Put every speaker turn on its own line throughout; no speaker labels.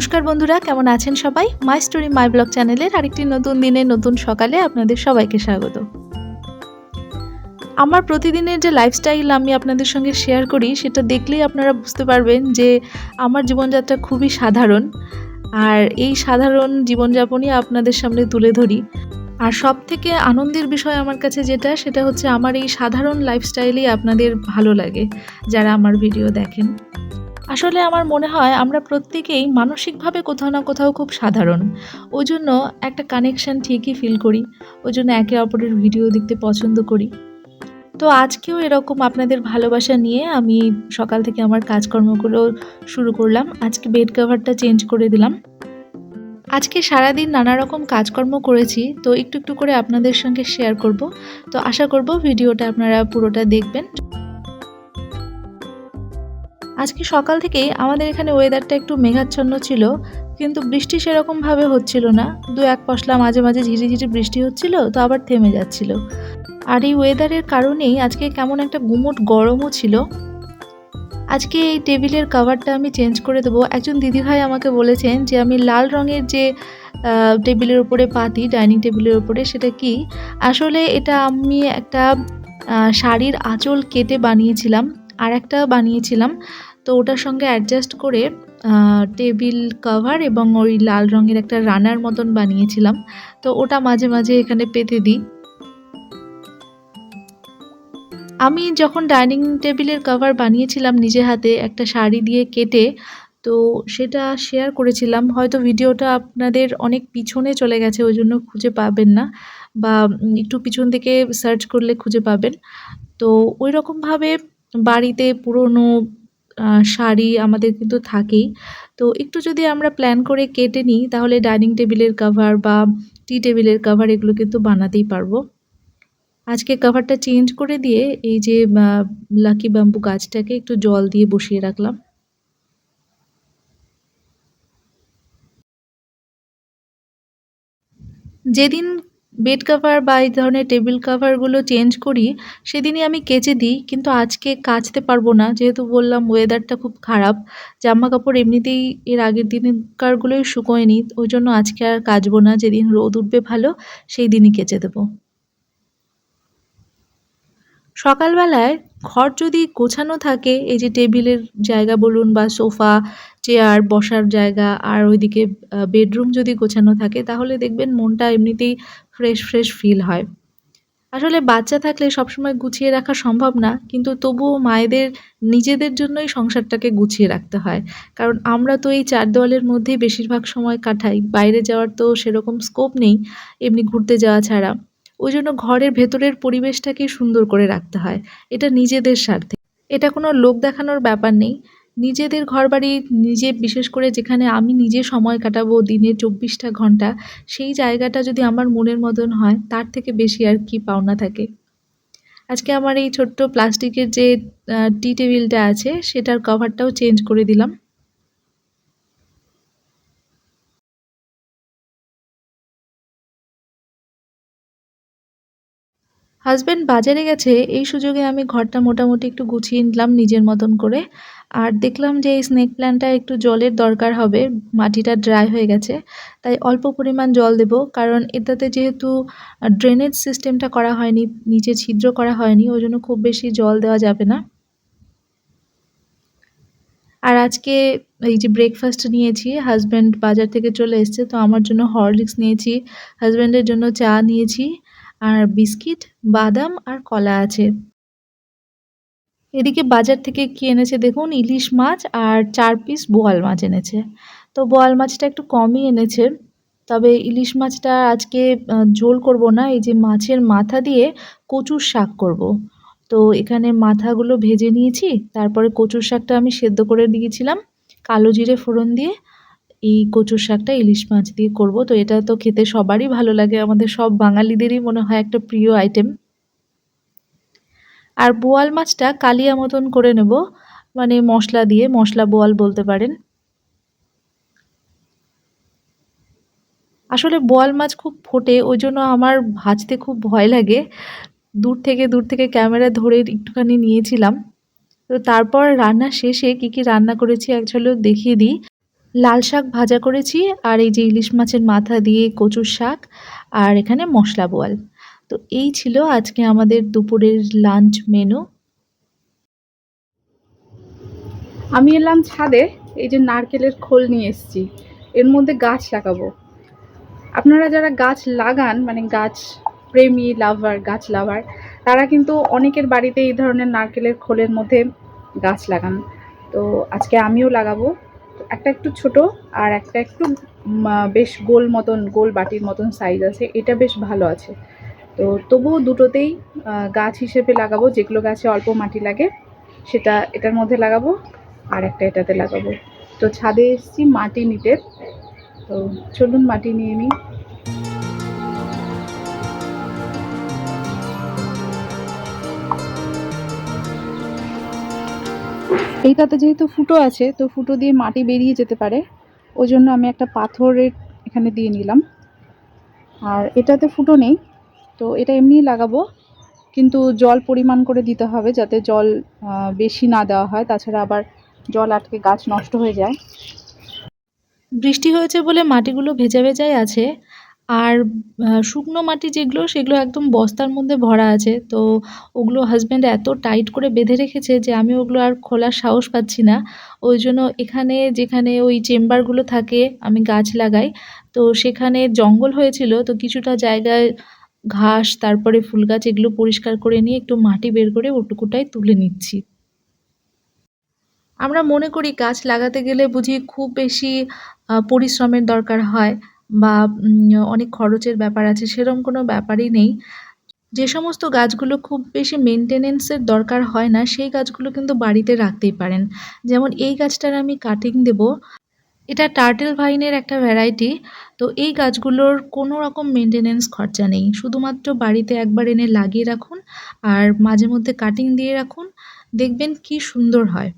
নমস্কার বন্ধুরা, কেমন আছেন সবাই? মাই স্টোরি মাই ব্লগ চ্যানেলের আরেকটি নতুন দিনে, নতুন সকালে আপনাদের সবাইকে স্বাগত। আমার প্রতিদিনের যে লাইফস্টাইল আমি আপনাদের সঙ্গে শেয়ার করি, সেটা দেখলেই আপনারা বুঝতে পারবেন যে আমার জীবনযাত্রা খুবই সাধারণ। আর এই সাধারণ জীবনযাপনই আপনাদের সামনে তুলে ধরি। আর সব থেকে আনন্দের বিষয় আমার কাছে যেটা, সেটা হচ্ছে আমার এই সাধারণ লাইফস্টাইলই আপনাদের ভালো লাগে, যারা আমার ভিডিও দেখেন। আসলে আমার মনে হয় আমরা প্রত্যেকেই মানসিকভাবে কোথাও না কোথাও খুব সাধারণ। ওই জন্য একটা কানেকশান ঠিকই ফিল করি ওই জন্য একে অপরের ভিডিও দেখতে পছন্দ করি। তো আজকেও এরকম আপনাদের ভালোবাসা নিয়ে আমি সকাল থেকে আমার কাজকর্মগুলো শুরু করলাম। আজকে বেড কভারটা চেঞ্জ করে দিলাম। আজকে সারাদিন নানা রকম কাজকর্ম করেছি, তো একটু একটু করে আপনাদের সঙ্গে শেয়ার করব। তো আশা করব ভিডিওটা আপনারা পুরোটা দেখবেন। আজকে সকাল থেকেই আমাদের এখানে ওয়েদারটা একটু মেঘাচ্ছন্ন ছিল, কিন্তু বৃষ্টি সেরকমভাবে হচ্ছিল না। দু এক পশলা মাঝে মাঝে ঝিরিঝিরি বৃষ্টি হচ্ছিল, তো আবার থেমে যাচ্ছিল। আর এই ওয়েদারের কারণেই আজকে কেমন একটা গুমোট গরমও ছিল। আজকে এই টেবিলের কাভারটা আমি চেঞ্জ করে দেবো। একজন দিদিভাই আমাকে বলেছেন যে, আমি লাল রঙের যে টেবিলের উপরে পাতি, ডাইনিং টেবিলের উপরে, সেটা কি? আসলে এটা আমি একটা শাড়ির আঁচল কেটে বানিয়েছিলাম। আর একটা বানিয়েছিলাম। তো ওটার সঙ্গে অ্যাডজাস্ট করে টেবিল কভার এবং ওই লাল রঙের একটা রানার মতন বানিয়েছিলাম। তো ওটা মাঝে মাঝে এখানে পেতে দিই। আমি যখন ডাইনিং টেবিলের কভার বানিয়েছিলাম নিজে হাতে একটা শাড়ি দিয়ে কেটে, তো সেটা শেয়ার করেছিলাম। হয়তো ভিডিওটা আপনাদের অনেক পিছনে চলে গেছে, ওই জন্য খুঁজে পাবেন না। বা একটু পিছন থেকে সার্চ করলে খুঁজে পাবেন। তো ওই রকমভাবে বাড়িতে পুরনো শাড়ি আমাদের কিন্তু থাকেই। তো একটু যদি আমরা প্ল্যান করে কেটে নিই, তাহলে ডাইনিং টেবিলের কাভার বা টি টেবিলের কাভার এগুলো কিন্তু বানাতেই পারব। আজকে কাভারটা চেঞ্জ করে দিয়ে এই যে লাকি ব্যাম্বু গাছটাকে একটু জল দিয়ে বসিয়ে রাখলাম। যেদিন বেড কাভার বা এই ধরনের টেবিল কাভারগুলো চেঞ্জ করি, সেদিনই আমি কেচে দিই, কিন্তু আজকে কাচতে পারব না। যেহেতু বললাম ওয়েদারটা খুব খারাপ জামা কাপড় এমনিতেই এর আগের দিনকারগুলোই শুকোয় শুকোয়নি, ওই জন্য আজকে আর কাচবো না। যেদিন রোদ উঠবে ভালো, সেই দিনই কেচে দেবো। সকালবেলায় ঘর যদি গোছানো থাকে, এই যে টেবিলের জায়গা বলুন বা সোফা, চেয়ার বসার জায়গা আর ওইদিকে বেডরুম যদি গোছানো থাকে, তাহলে দেখবেন মনটা এমনিতেই ফ্রেশ ফ্রেশ ফিল হয়। আসলে বাচ্চা থাকলে সবসময় গুছিয়ে রাখা সম্ভব না, কিন্তু তবুও মায়েদের, নিজেদের জন্যই সংসারটাকে গুছিয়ে রাখতে হয়। কারণ আমরা তো এই চার দেওয়ালের মধ্যেই বেশিরভাগ সময় কাটাই, বাইরে যাওয়ার তো সেরকম স্কোপ নেই, এমনি ঘুরতে যাওয়া ছাড়া। ওই জন্য ঘরের ভেতরের পরিবেশটাকে সুন্দর করে রাখতে হয়। এটা নিজেদের স্বার্থে। এটা কোনো লোক দেখানোর ব্যাপার নেই। নিজেদের ঘরবাড়ি নিজে, বিশেষ করে যেখানে আমি নিজে সময় কাটাবো দিনে চব্বিশটা ঘণ্টা, সেই জায়গাটা যদি আমার মনের মতন হয়, তার থেকে বেশি আর কি পাওনা থাকে। আজকে আমার এই ছোট্ট প্লাস্টিকের যে টি টেবিলটা আছে, সেটার কভারটাও চেঞ্জ করে দিলাম। হাজব্যান্ড বাজারে গেছে, এই সুযোগে আমি ঘরটা মোটামুটি একটু গুছিয়ে নিলাম নিজের মতন করে। আর দেখলাম যে এই স্নেক প্ল্যান্টটা একটু জলের দরকার হবে, মাটিটা ড্রাই হয়ে গেছে, তাই অল্প পরিমাণ জল দেব। কারণ এটাতে যেহেতু ড্রেনেজ সিস্টেমটা করা হয়নি, নিচে ছিদ্র করা হয়নি, ওই জন্য খুব বেশি জল দেওয়া যাবে না। আর আজকে এই যে ব্রেকফাস্ট নিয়েছি হাজব্যান্ড বাজার থেকে চলে এসছে, তো আমার জন্য হরলিক্স নিয়েছি হাজব্যান্ডের জন্য চা নিয়েছি। আর বিস্কিট, বাদাম আর কলা আছে। এদিকে বাজার থেকে কি এনেছে দেখুন? ইলিশ মাছ আর চার পিস বোয়াল মাছ এনেছে। তো বোয়াল মাছটা একটু কমই এনেছে, তবে ইলিশ মাছটা আজকে ঝোল করব না, এই যে মাছের মাথা দিয়ে কচুর শাক করব। তো এখানে মাথাগুলো ভেজে নিয়েছি, তারপরে কচুর শাকটা আমি সেদ্ধ করে দিয়েছিলাম, কালো জিরে ফোড়ন দিয়ে এই কচুর শাকটা ইলিশ মাছ দিয়ে করব। তো এটা তো খেতে সবারই ভালো লাগে। আমাদের সব বাঙালিদেরই মনে হয় একটা প্রিয় আইটেম আর বোয়াল মাছটা কালিয়া মতন করে নেব। মানে মশলা দিয়ে, মশলা বোয়াল বলতে পারেন। আসলে বোয়াল মাছ খুব ফোটে, ওই জন্য আমার ভাজতে খুব ভয় লাগে। দূর থেকে দূর থেকে ক্যামেরা ধরে একটুখানি নিয়েছিলাম। তো তারপর রান্না শেষে কি কি রান্না করেছি অ্যাকচুয়ালি দেখিয়ে দিই। লাল শাক ভাজা করেছি আর এই যে ইলিশ মাছের মাথা দিয়ে কচুর শাক আর এখানে মশলা বোয়াল। তো এই ছিল আজকে আমাদের দুপুরের লাঞ্চ মেনু।
আমি এলাম ছাদে, এই যে নারকেলের খোল নিয়ে এসেছি। এর মধ্যে গাছ লাগাবো। আপনারা যারা গাছ লাগান মানে গাছ প্রেমী, লাভার, গাছ লাভার, তারা কিন্তু অনেকের বাড়িতে এই ধরনের নারকেলের খোলের মধ্যে গাছ লাগান। তো আজকে আমিও লাগাবো। একটা একটু ছোট আর একটা একটু বেশ গোল মতন, গোল বাটির মতন সাইজ আছে। এটা বেশ ভালো আছে। তো তবুও দুটোতেই গাছ হিসেবে লাগাবো। যেগুলো গাছে অল্প মাটি লাগে, সেটা এটার মধ্যে লাগাবো আর একটা এটাতে লাগাবো। তো ছাদে এসেছি মাটি নিতে। তো চলুন মাটি নিয়ে নিই। এইটাতে যেহেতু ফুটো আছে, তো ফুটো দিয়ে মাটি বেরিয়ে যেতে পারে। ওই জন্য আমি একটা পাথরের এখানে দিয়ে নিলাম। আর এটাতে ফুটো নেই, তো এটা এমনিই লাগাবো। কিন্তু জল পরিমাণ করে দিতে হবে যাতে জল বেশি না দেওয়া হয়। তাছাড়া আবার জল আটকে গাছ নষ্ট হয়ে যায়।
বৃষ্টি হয়েছে বলে মাটিগুলো ভেজা ভেজাই আছে। আর শুকনো মাটি যেগুলো, সেগুলো একদম বস্তার মধ্যে ভরা আছে। তো ওগুলো হাজব্যান্ড এত টাইট করে বেঁধে রেখেছে যে আমি ওগুলো আর খোলার সাহস পাচ্ছি না। ওই জন্য এখানে, যেখানে ওই চেম্বারগুলো থাকে, আমি গাছ লাগাই। তো সেখানে জঙ্গল হয়েছিল, তো কিছুটা জায়গায় ঘাস, তারপরে ফুল গাছ, এগুলো পরিষ্কার করে নিয়ে একটু মাটি বের করে ওটুকুটাই তুলে নিচ্ছি। আমরা মনে করি গাছ লাগাতে গেলে বুঝি খুব বেশি পরিশ্রমের দরকার হয়। বা অনেক খরচের ব্যাপার আছে সেরকম কোনো ব্যাপারই নেই। যে সমস্ত গাছগুলো খুব বেশি মেনটেনেন্সের দরকার হয় না, সেই গাছগুলো কিন্তু বাড়িতে রাখতেই পারেন। যেমন এই গাছটার আমি কাটিং দেব। এটা টার্টেল ভাইনের একটা ভ্যারাইটি। তো এই গাছগুলোর কোনো রকম মেনটেনেন্স খরচা নেই। শুধুমাত্র বাড়িতে একবার এনে লাগিয়ে রাখুন আর মাঝে মধ্যে কাটিং দিয়ে রাখুন। দেখবেন কি সুন্দর হয়।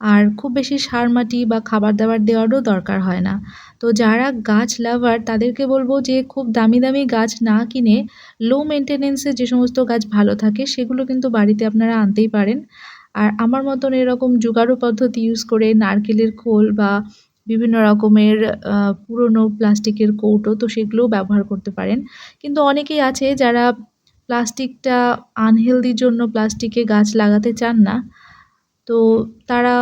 আর খুব বেশি সার মাটি বা খাবার দাবার দেওয়ারও দরকার হয় না। তো যারা গাছ লাভার, তাদেরকে বলব যে, খুব দামি দামি গাছ না কিনে লো মেনটেনেন্সে যে সমস্ত গাছ ভালো থাকে, সেগুলো কিন্তু বাড়িতে আপনারা আনতেই পারেন। আর আমার মতন এরকম জোগাড়ু পদ্ধতি ইউজ করে নারকেলের খোল বা বিভিন্ন রকমের পুরনো প্লাস্টিকের কৌটো, তো সেগুলোও ব্যবহার করতে পারেন। কিন্তু অনেকেই আছে যারা প্লাস্টিকটা আনহেলদির জন্য প্লাস্টিকে গাছ লাগাতে চান না। তো তারা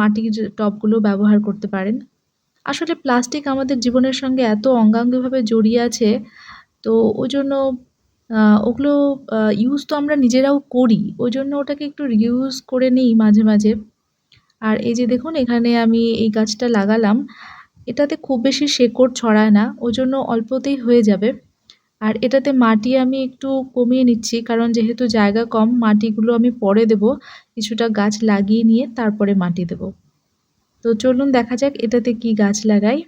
মাটির টবগুলো ব্যবহার করতে পারেন। আসলে প্লাস্টিক আমাদের জীবনের সঙ্গে এত অঙ্গাঙ্গিভাবে জড়িয়ে আছে, তো ওই জন্য ওগুলো ইউজ তো আমরা নিজেরাও করি। ওই জন্য ওটাকে একটু রিউজ করে নিই মাঝে মাঝে। আর এই যে দেখুন, এখানে আমি এই গাছটা লাগালাম। এটাতে খুব বেশি শেকড় ছড়ায় না, ওই জন্য অল্পতেই হয়ে যাবে। আর এটাতে মাটি আমি একটু কমিয়ে নিচ্ছি, কারণ যেহেতু জায়গা কম, মাটিগুলো আমি পরে দেব। কিছুটা গাছ লাগিয়ে নিয়ে তারপরে মাটি দেব। তো চলুন দেখা যাক এটাতে কি গাছ লাগাই।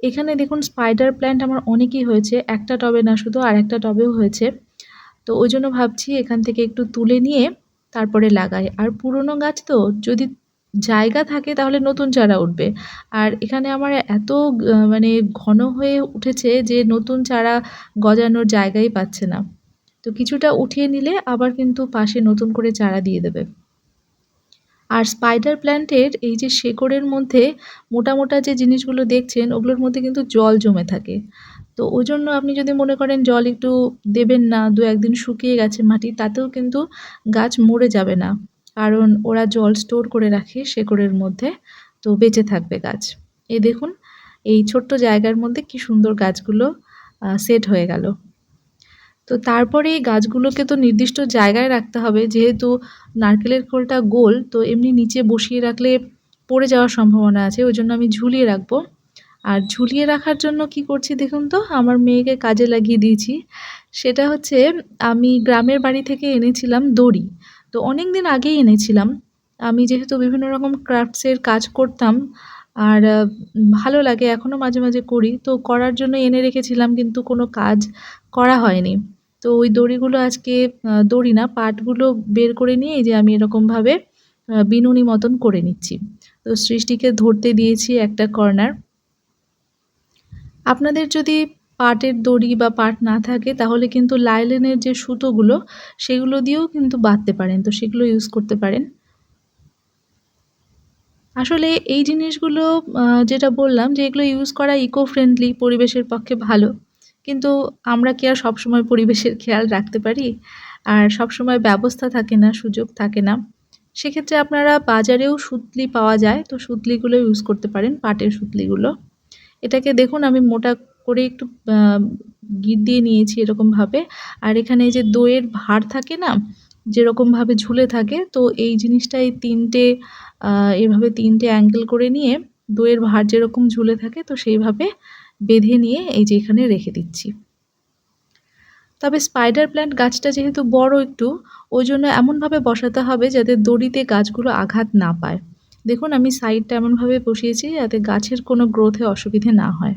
এখানে দেখুন স্পাইডার প্ল্যান্ট আমার অনেকই হয়েছে, একটা টবে না শুধু, আর একটা টবেও হয়েছে। তো ওই জন্য ভাবছি এখান থেকে একটু তুলে নিয়ে তারপরে লাগাই। আর পুরনো গাছ তো, যদি জায়গা থাকে তাহলে নতুন চারা উঠবে। আর এখানে আমার এত মানে ঘন হয়ে উঠেছে যে নতুন চারা গজানোর জায়গাই পাচ্ছে না। তো কিছুটা উঠিয়ে নিলে আবার কিন্তু পাশে নতুন করে চারা দিয়ে দেবে। আর স্পাইডার প্ল্যান্টের এই যে শেকড়ের মধ্যে মোটা মোটা যে জিনিসগুলো দেখছেন, ওগুলোর মধ্যে কিন্তু জল জমে থাকে। তো ওই জন্য আপনি যদি মনে করেন জল একটু দেবেন না দু একদিন শুকিয়ে গেছে মাটি, তাতেও কিন্তু গাছ মরে যাবে না। কারণ ওরা জল স্টোর করে রাখে শেকড়ের মধ্যে, তো বেঁচে থাকবে গাছ। এই দেখুন, এই ছোট্ট জায়গার মধ্যে কি সুন্দর গাছগুলো সেট হয়ে গেল। তো তারপরে এই গাছগুলোকে তো নির্দিষ্ট জায়গায় রাখতে হবে, যেহেতু নারকেলের খোলটা গোল, তো এমনি নিচে বসিয়ে রাখলে পড়ে যাওয়ার সম্ভাবনা আছে, ওই জন্য আমি ঝুলিয়ে রাখব। আর ঝুলিয়ে রাখার জন্য কি করছি দেখুন তো, আমার মেয়েকে কাজে লাগিয়ে দিয়েছি। সেটা হচ্ছে, আমি গ্রামের বাড়ি থেকে এনেছিলাম দড়ি। তো অনেক দিন আগেই এনেছিলাম। আমি যেহেতু বিভিন্ন রকম ক্রাফটসের কাজ করতাম আর ভালো লাগে এখনও মাঝে মাঝে করি। তো করার জন্য এনে রেখেছিলাম কিন্তু কোনো কাজ করা হয়নি। তো ওই দড়িগুলো আজকে দড়ি না, পাটগুলো বের করে নিয়ে যে আমি এরকমভাবে বিনুনি মতন করে নিচ্ছি। তো সৃষ্টিকে ধরতে দিয়েছি একটা কর্নার। আপনাদের যদি পাটের দড়ি বা পাট না থাকে তাহলে কিন্তু লাইলেনের যে সুতোগুলো সেগুলো দিয়েও কিন্তু বাঁধতে পারেন তো সেগুলো ইউজ করতে পারেন আসলে এই জিনিসগুলো যেটা বললাম যে এগুলো ইউজ করা ইকো ফ্রেন্ডলি পরিবেশের পক্ষে ভালো। কিন্তু আমরা কি আর সবসময় পরিবেশের খেয়াল রাখতে পারি? আর সবসময় ব্যবস্থা থাকে না, সুযোগ থাকে না। সেক্ষেত্রে আপনারা বাজারেও সুতলি পাওয়া যায়। তো সুতলিগুলো ইউজ করতে পারেন, পাটের সুতলিগুলো। এটাকে দেখুন আমি মোটা করে একটু গিট দিয়ে নিয়েছি এরকমভাবে। আর এখানে যে দইয়ের ভাঁড় থাকে না? যেরকমভাবে ঝুলে থাকে, তো এই জিনিসটা এই তিনটে এভাবে তিনটে অ্যাঙ্গেল করে নিয়ে দইয়ের ভাঁড় যেরকম ঝুলে থাকে, তো সেইভাবে বেঁধে নিয়ে এই যে এখানে রেখে দিচ্ছি। তবে স্পাইডার প্ল্যান্ট গাছটা যেহেতু বড় একটু, ওই জন্য এমনভাবে বসাতে হবে যাতে দড়িতে গাছগুলো আঘাত না পায়। দেখুন, আমি সাইডটা এমনভাবে বসিয়েছি যাতে গাছের কোনো গ্রোথে অসুবিধে না হয়।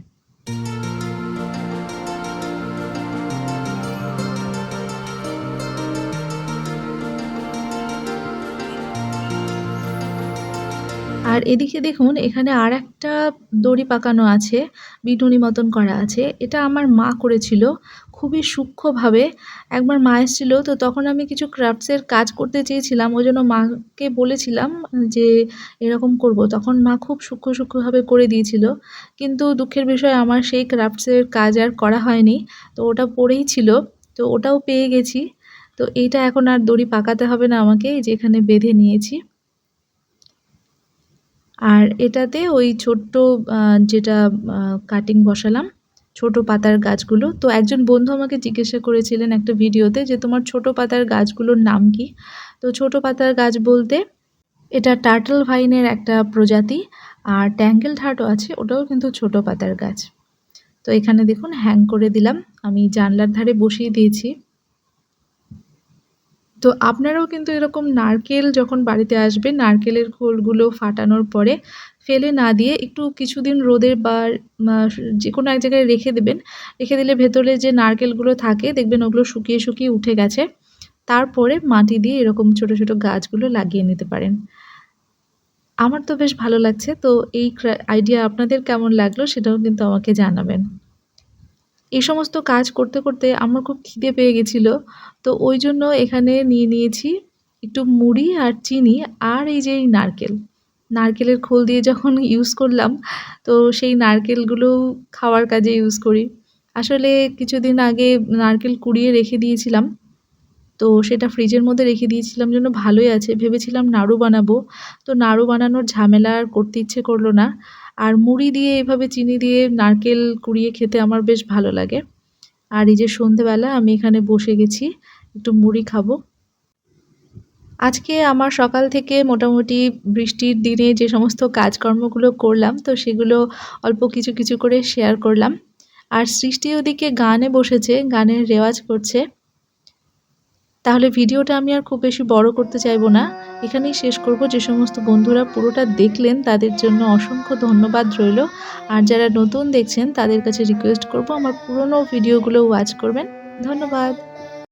আর এদিকে দেখুন এখানে আরেকটা দড়ি পাকানো আছে, বিটুনি মতন করা আছে। এটা আমার মা করেছিল খুবই সূক্ষ্মভাবে। একবার মা এসেছিল তো তখন আমি কিছু ক্রাফটসের কাজ করতে চেয়েছিলাম। ওই জন্য মাকে বলেছিলাম যে এরকম করব। তখন মা খুব সূক্ষ্ম, সূক্ষ্মভাবে করে দিয়েছিল। কিন্তু দুঃখের বিষয় আমার সেই ক্রাফটসের কাজ আর করা হয়নি। তো ওটা পড়েই ছিল। তো ওটাও পেয়ে গেছি। তো এইটা এখন আর দড়ি পাকাতে হবে না আমাকে। এই যে এখানে বেঁধে নিয়েছি। আর এটাতে ওই ছোট্ট যেটা কাটিং বসালাম, ছোট পাতার গাছগুলো। তো একজন বন্ধু আমাকে জিজ্ঞাসা করেছিলেন একটা ভিডিওতে যে, "তোমার ছোট পাতার গাছগুলোর নাম কি?" তো ছোট পাতার গাছ বলতে এটা টার্টল ভাইনের একটা প্রজাতি। আর ট্যাঙ্গেলড হার্টও আছে, ওটাও কিন্তু ছোট পাতার গাছ। তো এখানে দেখুন হ্যাং করে দিলাম। আমি জানলার ধারে বসিয়ে দিয়েছি। তো আপনারাও কিন্তু এরকম নারকেল যখন বাড়িতে আসবে, নারকেলের খোলগুলো ফাটানোর পরে ফেলে না দিয়ে একটু কিছুদিন রোদে বা যে কোনো এক জায়গায় রেখে দেবেন। রেখে দিলে ভেতরে যে নারকেলগুলো থাকে দেখবেন ওগুলো শুকিয়ে, শুকিয়ে উঠে গেছে। তারপরে মাটি দিয়ে এরকম ছোট, ছোট গাছগুলো লাগিয়ে নিতে পারেন। আমার তো বেশ ভালো লাগছে। তো এই আইডিয়া আপনাদের কেমন লাগল সেটাও কিন্তু আমাকে জানাবেন। এই সমস্ত কাজ করতে, করতে আমার খুব খিদে পেয়ে গেছিল। তো ওই জন্য এখানে নিয়ে নিয়েছি একটু মুড়ি আর চিনি আর এই যে এই নারকেল। নারকেলের খোল দিয়ে যখন ইউজ করলাম তো সেই নারকেলগুলোও খাওয়ার কাজে ইউজ করি। আসলে কিছুদিন আগে নারকেল কুড়িয়ে রেখে দিয়েছিলাম। তো সেটা ফ্রিজের মধ্যে রেখে দিয়েছিলাম জন্য ভালোই আছে। ভেবেছিলাম নাড়ু বানাবো। তো নাড়ু বানানোর ঝামেলা আর করতে ইচ্ছে করল না। আর মুড়ি দিয়ে এভাবে চিনি দিয়ে নারকেল কুড়িয়ে খেতে আমার বেশ ভালো লাগে। আর এই যে সন্ধ্যেবেলা আমি এখানে বসে গেছি, একটু মুড়ি খাব। আজকে আমার সকাল থেকে মোটামুটি বৃষ্টির দিনে যে সমস্ত কাজকর্মগুলো করলাম তো সেগুলো অল্প কিছু, কিছু করে শেয়ার করলাম। আর সৃষ্টি ওদিকে গানে বসেছে, গানের রেওয়াজ করছে। তাহলে ভিডিওটা আমি আর খুব বেশি বড় করতে চাইব না। এখানেই শেষ করব। যে সমস্ত বন্ধুরা পুরোটা দেখলেন, তাদের জন্য অসংখ্য ধন্যবাদ রইল আর যারা নতুন দেখছেন, তাদের কাছে রিকোয়েস্ট করব, আমার পুরনো ভিডিওগুলো ওয়াচ করবেন। ধন্যবাদ।